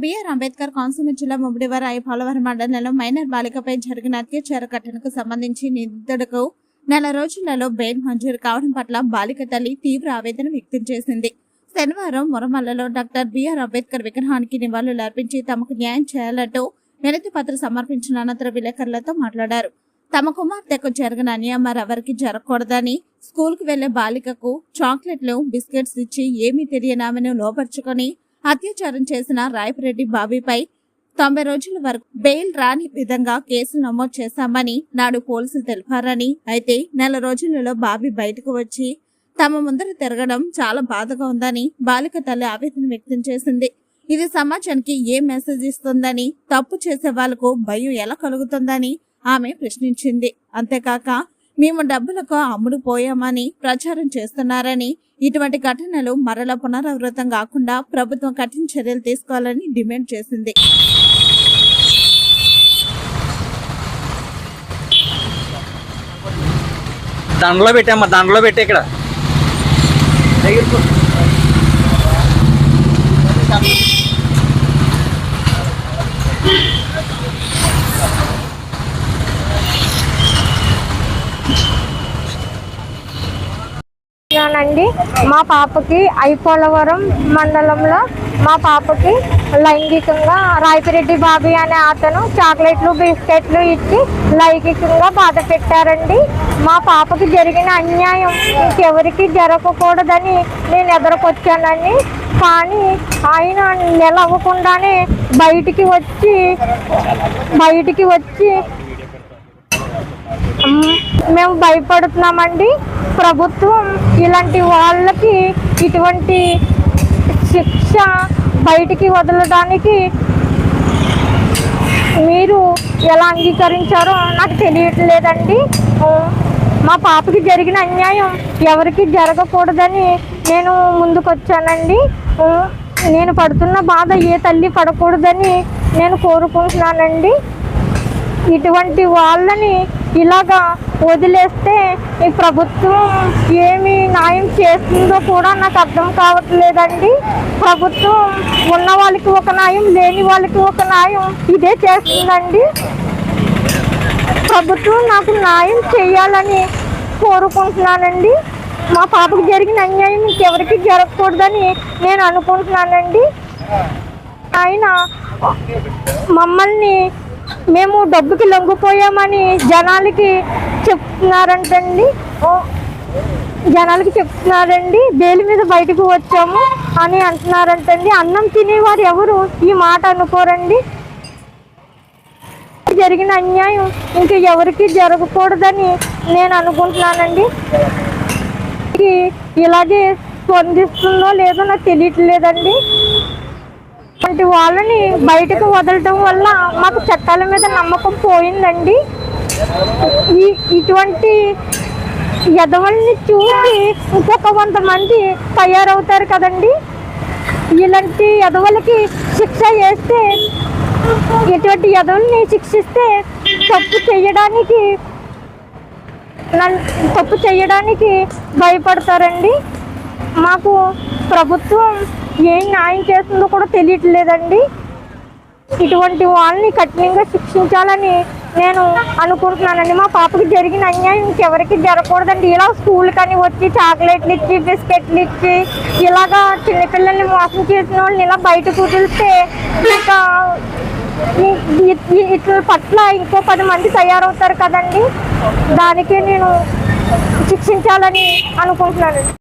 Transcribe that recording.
BR Ambedkar Konaseema జిల్లా ముమ్మిడివరాయి పోలవరం మండలంలో minor బాలికపై జరిగిన అత్యాచార ఘటనకు సంబంధించి నిందితుడుకు నెల రోజులలో బెయిల్ మంజూరు కావడం పట్ల బాలిక తల్లి తీవ్ర ఆవేదన వ్యక్తం చేసింది. శనివారం మురమల్లలో డాక్టర్ బిఆర్ అంబేద్కర్ విగ్రహానికి నివాళులు అర్పించి తమకు న్యాయం చేయాలంటూ వినతి పత్రం సమర్పించిన అనంతరం విలేకరులతో మాట్లాడారు. తమ కుమార్తెకు జరిగిన అన్యాయం మరెవరికి జరగకూడదని స్కూల్కి వెళ్ళే బాలికకు చాక్లెట్లు బిస్కెట్స్ ఇచ్చి ఏమీ తెలియనామని లోపరుచుకొని అత్యాచారం చేసిన రాయపరెడ్డి బాబీపై తొంభై రోజుల వరకు బెయిల్ రాని విధంగా కేసు నమోదు చేశామని నాడు పోలీసులు తెలిపారని అయితే నెల రోజులలో బాబీ బయటకు వచ్చి తమ ముందర తిరగడం చాలా బాధగా ఉందని బాలిక తల్లి ఆవేదన వ్యక్తం చేసింది. ఇది సమాజానికి ఏ మెసేజ్ ఇస్తుందని తప్పు చేసే వాళ్ళకు భయం ఎలా కలుగుతుందని ఆమె ప్రశ్నించింది. అంతేకాక మేము డబ్బులకు అమ్ముడు పోయామని ప్రచారం చేస్తున్నారని ఇటువంటి ఘటనలు మరల పునరావృతం కాకుండా ప్రభుత్వం కఠిన చర్యలు తీసుకోవాలని డిమాండ్ చేసింది. దండలో పెట్టామ్మా దండలో పెట్టే ఇక్కడ. అండి మా పాపకి ఐపోలవరం మండలంలో మా పాపకి లైంగికంగా రాయపిరెడ్డి బాబీ అనే అతను చాక్లెట్లు బిస్కెట్లు ఇచ్చి లైంగికంగా బాధ పెట్టారండి. మా పాపకి జరిగిన అన్యాయం ఇంకెవరికి జరగకూడదని నేను ఎదురుకొచ్చానండి. కానీ ఆయన నెల అవ్వకుండానే బయటికి వచ్చి బయటికి వచ్చి మేము. భయపడుతున్నామండి. ప్రభుత్వం ఇలాంటి వాళ్ళకి ఇటువంటి శిక్ష బయటికి వదలడానికి మీరు ఎలా అంగీకరించారో నాకు తెలియట్లేదండి. మా పాపకి జరిగిన అన్యాయం ఎవరికి జరగకూడదని నేను ముందుకొచ్చానండి. నేను పడుతున్న బాధ ఏ తల్లి పడకూడదని నేను కోరుకుంటున్నానండి. ఇటువంటి వాళ్ళని ఇలాగా వదిలేస్తే ఈ ప్రభుత్వం ఏమి న్యాయం చేస్తుందో కూడా నాకు అర్థం కావట్లేదండి. ప్రభుత్వం ఉన్న వాళ్ళకి ఒక న్యాయం లేని వాళ్ళకి ఒక న్యాయం ఇదే చేస్తుందండి. ప్రభుత్వం నాకు న్యాయం చేయాలని కోరుకుంటున్నానండి. మా పాపకు జరిగిన అన్యాయం ఇంకెవరికి జరగకూడదని నేను అనుకుంటున్నానండి. ఆయన మమ్మల్ని మేము డబ్బుకి లొంగిపోయామని జనాలకి చెప్తున్నారంటండి. జనాలకి చెప్తున్నారండి బెయిల్ మీద బయటకు వచ్చాము అని అంటున్నారంటండి. అన్నం తినేవారు ఎవరు? ఈ మాట అనుకోరండి. జరిగిన అన్యాయం ఇంక ఎవరికి జరగకూడదని నేను అనుకుంటున్నానండి. ఇలాగే స్పందిస్తుందో లేదో నాకు తెలియట్లేదండి. వంటి వాళ్ళని బయటకు వదలటం వల్ల మాకు చట్టాల మీద నమ్మకం పోయిందండి. ఈ ఇటువంటి ఎదవల్ని చూసి ఇంకొక వంద మంది తయారవుతారు కదండి. ఇలాంటి ఎదవలకి శిక్ష వేస్తే ఇటువంటి ఎదవల్ని శిక్షిస్తే తప్పు చేయడానికి తప్పు చేయడానికి భయపడతారండి. మాకు ప్రభుత్వం ఏం న్యాయం చేస్తుందో కూడా తెలియట్లేదండి. ఇటువంటి వాళ్ళని కఠినంగా శిక్షించాలని నేను అనుకుంటున్నానండి. మా పాపకి జరిగిన అన్యాయం ఇంకెవరికి జరగకూడదండి. ఇలా స్కూల్ కానీ వచ్చి చాక్లెట్లు ఇచ్చి బిస్కెట్లు ఇచ్చి ఇలాగా చిన్నపిల్లల్ని మోసం చేసిన వాళ్ళని ఇలా బయట కుదిలిస్తే ఇంకా ఇట్ల పట్ల ఇంకో పది మంది తయారవుతారు కదండి. దానికే నేను శిక్షించాలని అనుకుంటున్నాను